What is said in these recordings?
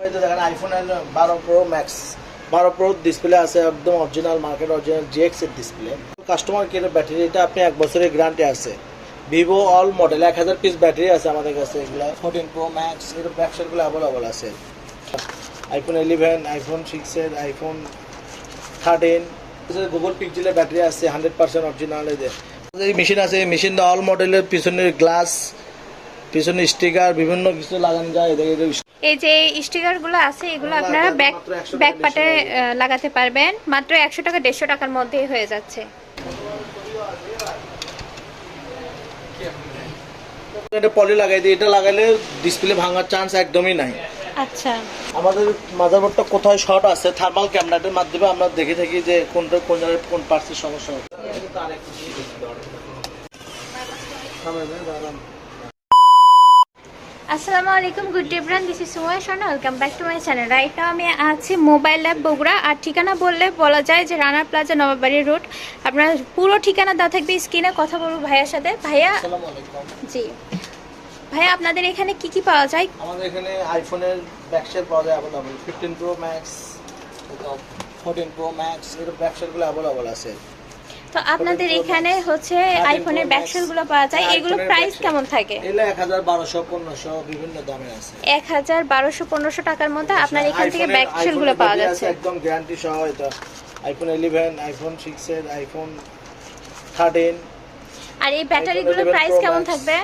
IPhone বারো pro max বারো pro display আছে, একদম অরিজিনাল মার্কেট অরিজিনাল জিএক্স এর ডিসপ্লে কাস্টমার কেয়ারের ব্যাটারি এটা আপনি এক বছরের গ্যারান্টি আছে। ভিভো অল মডেল এক হাজার পিস ব্যাটারি আছে আমাদের কাছে এগুলো। ফোরটিন প্রো ম্যাক্স এর ব্যবসাগুলো অ্যাভেলেবল আছে। আইফোন ইলেভেন আইফোন সিক্সের আইফোন থার্টিন গুগল পিক্সেলের ব্যাটারি আছে হান্ড্রেড পার্সেন্ট অরিজিনাল এই মেশিন আছে মেশিন অল মডেলের পিছনের গ্লাস পিছনে স্টিকার বিভিন্ন কিছু লাগানো যায় এই যে স্টিকারগুলো আছে এগুলো আমরা আপনারা ব্যাক মাত্র 100 টাকা ব্যাক পাটে লাগাতে পারবেন। মাত্র একশো টাকা দেড়শো টাকার মধ্যেই হয়ে যাচ্ছে। এটা পলি লাগাই দিই। এটা লাগাইলে ডিসপ্লে ভাঙার চান্স একদমই নাই। আচ্ছা। আমাদের মাদারবোর্ডটা কোথায় শর্ট আছে? থার্মাল ক্যামেরাটার মাধ্যমে আমরা দেখে থাকি যে কোনটা কোন জায়গায় কোন পার্টসের সমস্যা হচ্ছে। আসসালামু আলাইকুম good day bran this is Sumoy Sharma welcome back to my channel right now আমি আছি মোবাইল অ্যাপ বগুড়া আর ঠিকানা বললে বলা যায় যে রানা প্লাজা নবাবাড়ি রোড। আপনার পুরো ঠিকানা দেওয়া থাকবে স্ক্রিনে কথা বলব ভাইয়ার সাথে। ভাইয়া জি। ভাইয়া আপনাদের এখানে কি কি পাওয়া যায়? আমাদের এখানে আইফোনের ব্যাকশেল পাওয়া যায় available fifteen pro max fourteen pro max এর ব্যাকশেলগুলো অ্যাভেলেবল আছে। তো আপনাদের এখানে হচ্ছে আইফোনের ব্যাকসেলগুলো পাওয়া যায়। এগুলো প্রাইস কেমন থাকে? এগুলো এক হাজার বারোশো পনেরোশো বিভিন্ন দামে আছে। এক হাজার বারোশো পনেরোশো টাকার মধ্যে আপনার এখান থেকে আইফোনের- ব্যাকসেলগুলো পাওয়া যাচ্ছে। একদম গ্যারান্টি সহ এটা। আইফোন ইলেভেন আইফোন সিক্সের আইফোন থার্টিন আর এই ব্যাটারি গুলোর প্রাইস কেমন থাকবে?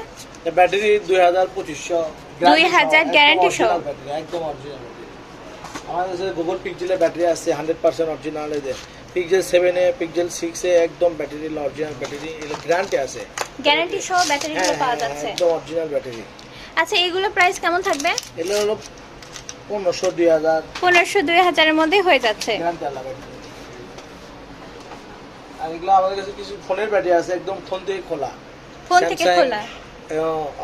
ব্যাটারি দুই হাজার পঁচিশশো। 2000 guarantee সহ। একদম অরিজিনাল আমাদের কাছে গুগল পিক্সেলের ব্যাটারি আছে হান্ড্রেড পার্সেন্ট অরিজিনাল এদের পিক্সেল সেভেনে পিক্সেল সিক্সে একদম ব্যাটারি অরিজিনাল ব্যাটারি গ্যারান্টি আছে। গ্যারান্টি সহ ব্যাটারি হ্যাঁ গুলো পাওয়া হ্যাঁ, যাচ্ছে। একদম অরিজিনাল ব্যাটারি আচ্ছা এগুলো প্রাইস কেমন থাকবে? এগুলো হলো পনেরোশো দুই হাজার। পনেরোশো দুই হাজারের মধ্যে হয়ে যাচ্ছে। আর এগুলো আমাদের কাছে কিছু ফোনের ব্যাটারি আছে একদম ফোন থেকে খোলা। ফোন থেকে খোলা।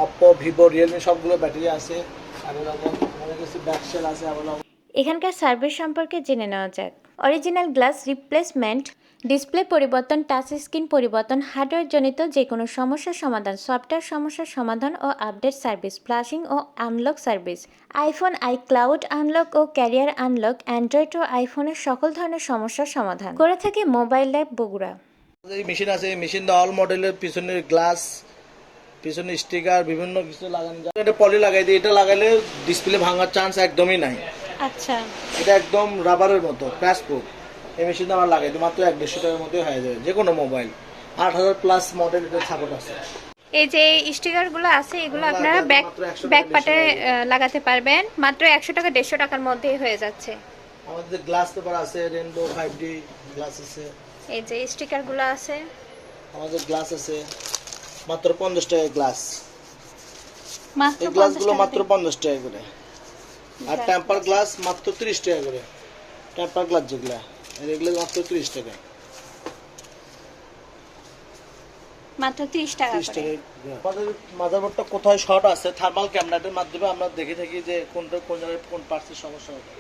অপো ভিভো রিয়েলমি সবগুলো ব্যাটারি আছে। অ্যাভেলেবল আমাদের কাছে ব্যাকসেল আছে অ্যাভেলেবল এখানকার সার্ভিস সম্পর্কে জেনে নেওয়া যাক। অরিজিনাল গ্লাস রিপ্লেসমেন্ট, ডিসপ্লে পরিবর্তন, টাচ স্ক্রিন পরিবর্তন, হার্ডওয়্যার জনিত যে কোনো সমস্যার সমাধান, সফটওয়্যার সমস্যার সমাধান ও আপডেট সার্ভিস, ফ্লাশিং ও unlock service. IPhone iCloud unlock ও ক্যারিয়ার আনলক, অ্যান্ড্রয়েড ও আইফোনের সকল ধরনের সমস্যার সমাধান। করে থাকে মোবাইল ল্যাব বগুড়া। এই মেশিন আছে, এই মেশিন অল মডেলের পিছনের গ্লাস পিছনে স্টিকার বিভিন্ন কিছু লাগানো যায়। এটা পলি লাগাই দিই, এটা লাগাইলে ডিসপ্লে ভাঙার চান্স একদমই নাই। আচ্ছা। এটা একদম রাবারের মতো ক্র্যাশ প্রুফ এই মেশিনটা আমার লাগাই মাত্র এক দেড়শো টাকার মধ্যে হয়ে যাবে যে কোনো মোবাইল আট হাজার প্লাস মডেল এটা সাপোর্ট আছে। এই যে স্টিকারগুলো আছে এগুলো আপনারা ব্যাক মাত্র 100 টাকা ব্যাক পাটে লাগাতে পারবেন। মাত্র একশো টাকা দেড়শো টাকার মধ্যেই হয়ে যাচ্ছে। আমাদের গ্লাস পেপার আছে রেনবো ফাইভ ডি গ্লাস আছে। এই যে স্টিকারগুলো আছে। আমাদের গ্লাস আছে মাত্র পঞ্চাশ টাকা গ্লাস মাত্র এই 50 গ্লাসগুলো মাত্র পঞ্চাশ টাকা করে। আর টেম্পার গ্লাস মাত্র তিরিশ টাকা করে। টেম্পার গ্লাস যেগুলা এগুলো মাত্র তিরিশ টাকা। মাত্র 30 টাকা করে। টাকা আমাদের মাদারবোর্ডটা কোথায় শর্ট আছে থার্মাল ক্যামেরাটার মাধ্যমে আমরা দেখে থাকি যে কোনটা কোন জায়গায় কোন পার্টসের সমস্যা হচ্ছে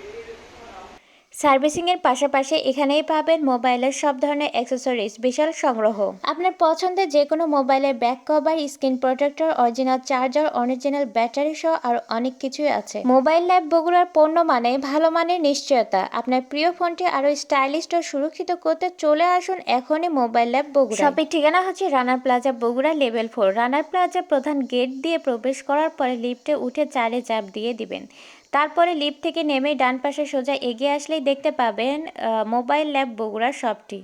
সার্ভিসিং এর পাশাপাশি এখানেই পাবেন মোবাইলের সব ধরনের অ্যাক্সেসরিজ, বিশাল সংগ্রহ। আপনার পছন্দের যে কোনো মোবাইলের back cover, screen protector, original charger, original battery সহ আর অনেক কিছুই আছে। মোবাইল ল্যাব বগুড়ার পণ্য মানে ভালো মানের নিশ্চয়তা। আপনার প্রিয় ফোনটি আরও স্টাইলিশ ও সুরক্ষিত করতে চলে আসুন এখনই মোবাইল ল্যাব বগুড়া শপের ঠিকানা হচ্ছে Runner Plaza, Bogura level four. Runner Plaza প্রধান গেট দিয়ে প্রবেশ করার পরে লিফটে উঠে চারে চাপ দিয়ে দিবেন। তারপরে লিফট থেকে নেমে ডান পাশে সোজা এগিয়ে আসলেই দেখতে পাবেন মোবাইল ল্যাব বগুড়ার শপটি